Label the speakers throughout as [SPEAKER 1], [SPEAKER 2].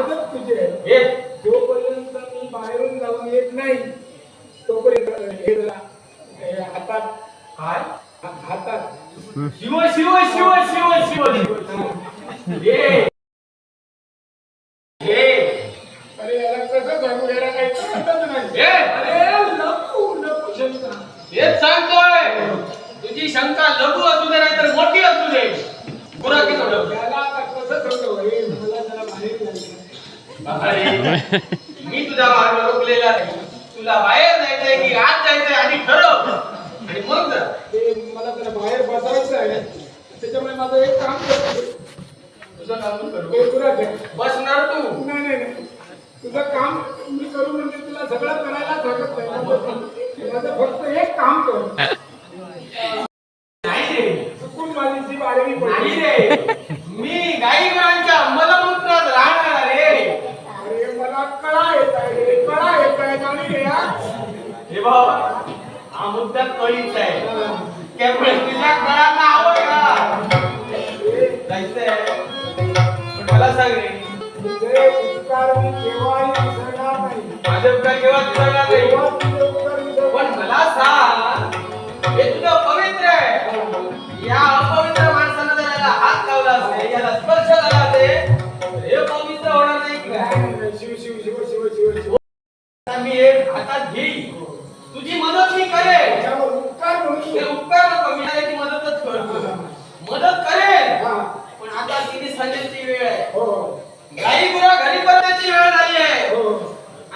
[SPEAKER 1] मदत तुझी.
[SPEAKER 2] हे.
[SPEAKER 1] जोपर्यंत मी बाहेरून जाऊन येत नाही तोपर्यंत हे जरा हे हातात
[SPEAKER 2] काय
[SPEAKER 1] हा- हातात.
[SPEAKER 2] शिव शिव शिव शिव शिव ये ये
[SPEAKER 1] अरे याला कसं सांगू याला काही कळतच नाही
[SPEAKER 2] ये
[SPEAKER 1] अरे नको नको शंका
[SPEAKER 2] हेच सांगतोय तुझी शंका लघु असू दे नाही तर मोठी असू दे गुराकी सोडव
[SPEAKER 1] याला आता कसं समजावं हे मला जरा बाहेर जायचं
[SPEAKER 2] अरे, मी तुझा मार्ग रोखलेला नाही तुला बाहेर जायचंय की आत जायचंय आधी ठरव. आणि मग
[SPEAKER 1] मला जरा बाहेर बसायचं आहे. त्याच्यामुळे माझं एक काम करतो
[SPEAKER 2] तुझं काम करू. बसणार तू.
[SPEAKER 1] नाही नाही तुझं काम मी करू म्हणजे तुला सगळं करायला लागत नाही. माझं- फक्त एक काम कर.
[SPEAKER 2] नाही रे.
[SPEAKER 1] चुकून माझी जी बाळगी
[SPEAKER 2] नाही
[SPEAKER 1] पडली
[SPEAKER 2] रे. मी गाई गुरांच्या मलमूत्रात राहणार रे
[SPEAKER 1] अरे मला कळा येत आहे कळा येत आहे आणि रे हा.
[SPEAKER 2] हे बाबा हा मुद्दा कळीच आहे. त्यामुळे तुझ्या कळांना आवड का जायचंय. पण मला सांग रे
[SPEAKER 1] तुझे उपकार मी केव्हाही विसरणार नाही.
[SPEAKER 2] माझे उपकार केव्हा तुझा नाही.
[SPEAKER 1] केव्हा तुझे उपकार विसरणार
[SPEAKER 2] पण मला सांग हे तुझं पवित्र आहे. या अपवित्र माणसानं जर याला हात लावला असेल याला स्पर्श झाला असेल तर हे पवित्र होणार नाही. की काय?
[SPEAKER 1] नाही, नाही, शिव शिव शिव शिव शिव शिव.
[SPEAKER 2] मी एक हातात घेईन. तुझी मदत मी करेन.
[SPEAKER 1] त्याच्यावर उपकार म्हणून
[SPEAKER 2] हे उपकार नको मी त्याची मदतच करतो. मदत करेन.
[SPEAKER 1] हा.
[SPEAKER 2] पण आता तिने संजयची वेळ आहे.
[SPEAKER 1] हो.
[SPEAKER 2] गाई गुरा घरी परताची वेळ झाली आहे.
[SPEAKER 1] हो.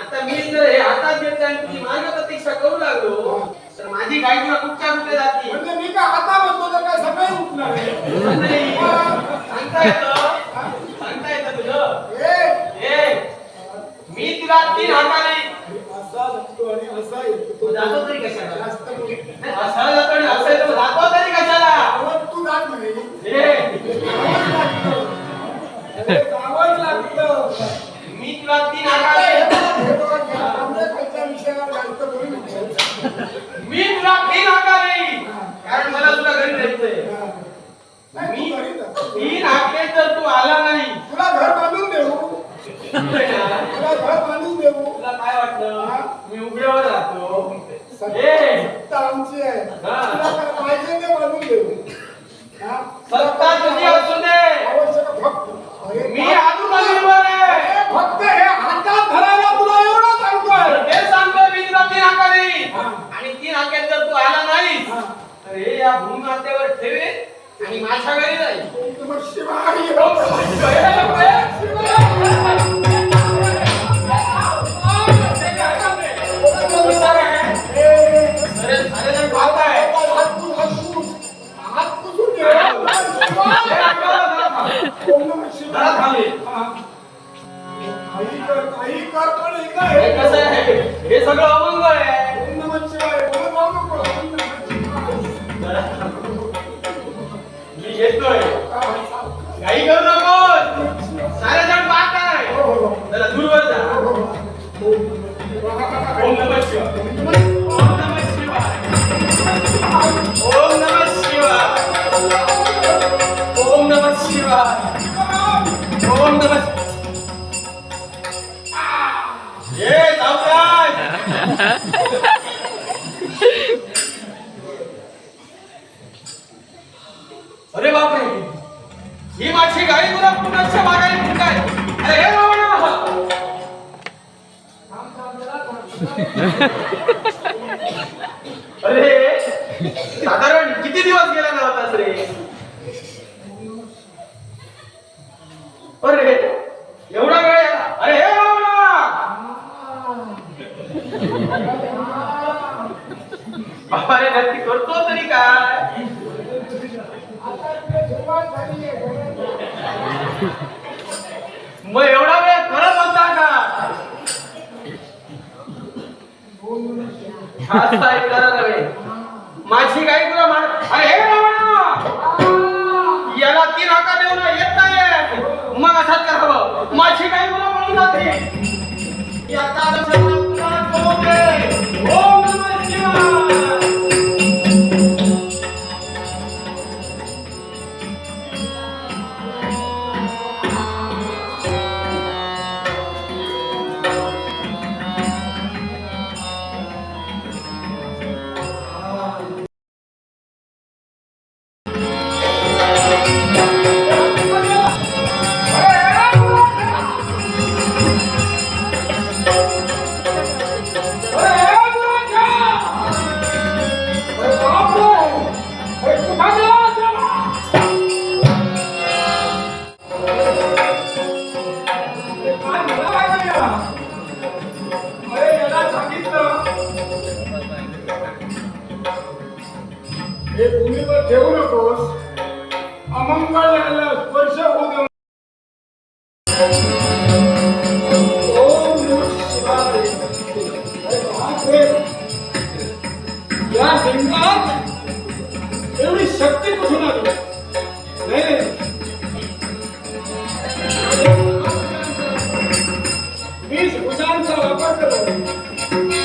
[SPEAKER 2] आता मी जर हे हातात घेतलं आणि तुझी मार्ग प्रतीक्षा करू लागलो तर माझी गाई गुरा कुठच्या कुठे जातील
[SPEAKER 1] म्हणजे मी काय आता बसलो तर काय सगळे उठणार.
[SPEAKER 2] सांगता येतं? सांगता येतं तुझं? मी तुला तीन हाताने
[SPEAKER 1] असा लागतो आणि असा
[SPEAKER 2] जातो तरी कशाला. असं जातो असं तरी
[SPEAKER 1] तू नाही लागतो. अरे, आवाज लागतो.
[SPEAKER 2] मी तुला तीन
[SPEAKER 1] विषयावर.
[SPEAKER 2] मी तुला तीन हाताने कारण मला तुला घरी जायचंय
[SPEAKER 1] हा. नाही, तू घरी जा.
[SPEAKER 2] तीन हाके जर तू आला नाही
[SPEAKER 1] तुला घर बांधून देऊ
[SPEAKER 2] तुला
[SPEAKER 1] तुला घर बांधून देऊ
[SPEAKER 2] काय वाटलं मी उघड्यावर राहतो ए
[SPEAKER 1] सत्ता आमची आहे
[SPEAKER 2] हा.
[SPEAKER 1] तुला काय पाहिजे ते बांधून देऊ हा?
[SPEAKER 2] सत्ता तुझी असू दे
[SPEAKER 1] आवश्यक फक्त अरे,
[SPEAKER 2] मी आजूबाजूवर आहे
[SPEAKER 1] अरे, फक्त हे हातात धरायला तुला एवढं सांगतोय
[SPEAKER 2] हे सांगतो मी तुला तीन हाकाने
[SPEAKER 1] हा.
[SPEAKER 2] आणि तीन हाक्यात जर तू आला नाही
[SPEAKER 1] हा.
[SPEAKER 2] तर हे या भूमातेवर ठेवे आणि माझ्या घरी जाईल.
[SPEAKER 1] शिवाय.
[SPEAKER 2] अरे बापरे ही माझी गाई तुला पुण्याच्या मागाने काय अरे अरे साधारण किती दिवस गेला ना होतास रे अरे एवढा वेळ अरे हे बाबा! रे नक्की करतो तरी काय? मग एवढा वेळ करत होता का असं आहे करत माझी गाई तुला मान अरे हे रावणा याला तीन हाका देऊन येत नाही मग असंच करावं. माझी गाई तुला म्हणून जाते. याचा ओम नमः शिवाय.
[SPEAKER 1] हे भूमीवर ठेवू नकोस. अमंगळ याला स्पर्श होऊ देऊ या लिंगात एवढी शक्ती कुठून आली नाही वीस भुजांचा वापर करतो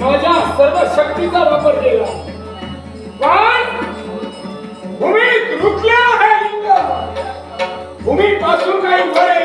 [SPEAKER 1] माझ्या सर्व शक्तीचा वापर केला. पण भूमीत रुकल्या आहे लिंग. भूमीपासून काही वर